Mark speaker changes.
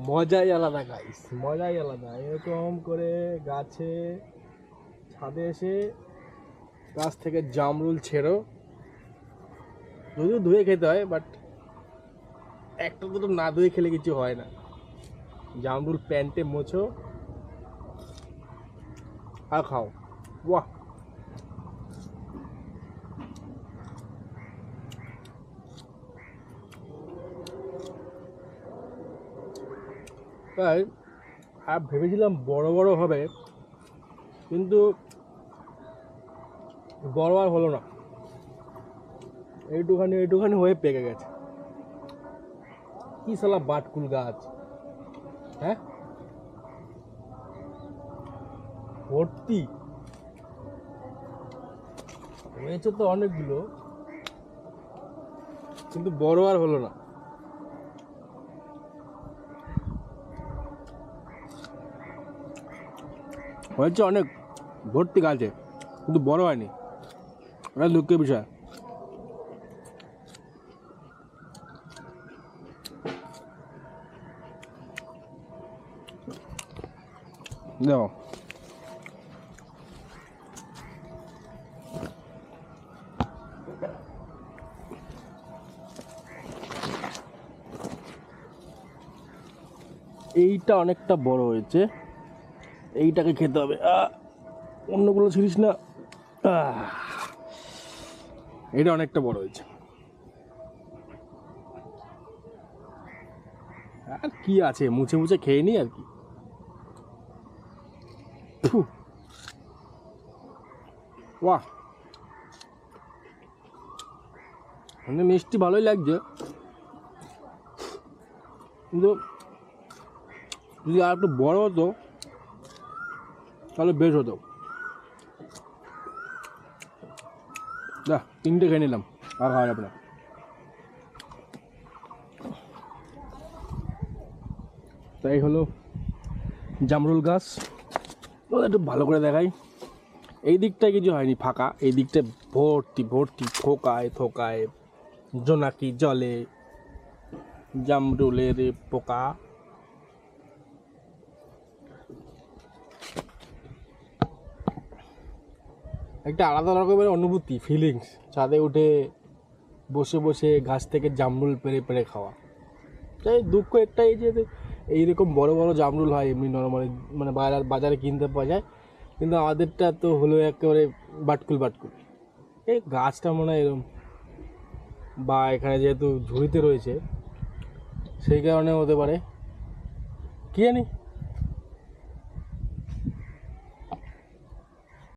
Speaker 1: মজাই আলাদা গাইস মজাই আলাদা। এরকম করে গাছে, ছাদে এসে গাছ থেকে জামরুল ছেড়ো। যদিও ধুয়ে খেতে হয় বাট একটা দুটো না ধুয়ে খেলে কিছু হয় না। জামরুল প্যান্টে মোছো, আর খাও। বাহ! তাই আর ভেবেছিলাম বড় বড় হবে, কিন্তু বড় আর হলো না। এইটুখানি এইটুখানি হয়ে পেকে গেছে। কি সালা বাটকুল গাছ হ্যাঁ? ভর্তি। হয়েছে তো অনেকগুলো, কিন্তু বড় আর হলো না। হয়েছে অনেক, ভর্তি গাছে কিন্তু বড় হয়নি। ওটা দুঃখের বিষয়। দেখো। এইটা অনেকটা বড় হয়েছে। এইটাকে খেতে হবে। অন্যগুলো ছিলিস না। এটা অনেকটা বড় হয়েছে। আর কি আছে? মুছে মুছে খেয়ে নি আর কি? মানে মিষ্টি ভালোই লাগছে। কিন্তু যদি আর একটু বড় হতো তাহলে বেশ হতো না তিনটে খেয়ে নিলাম, আর হয় না। তাই হলো জামরুল গাছ। একটু ভালো করে দেখাই। এই দিকটায় কিছু হয়নি, ফাঁকা। এই দিকটা ভর্তি ভর্তি থোকায় থোকায়, জোনাকি জলে, জামরুলের পোকা। একটা আলাদা রকমের অনুভূতি ফিলিংস ছাদে উঠে বসে বসে গাছ থেকে জামরুল পেরে পেরে খাওয়া। তাই দুঃখ একটাই যে এইরকম বড় বড় জামরুল হয় এমনি নর্মালি মানে বাজার, বাজারে কিনতে পাওয়া যায়। কিন্তু আমাদেরটা তো হলো একেবারে বাটকুল বাটকুল। এই গাছটা মনে হয় এরকম বা এখানে যেহেতু ঝুড়িতে রয়েছে, সেই কারণে হতে পারে। কি জানি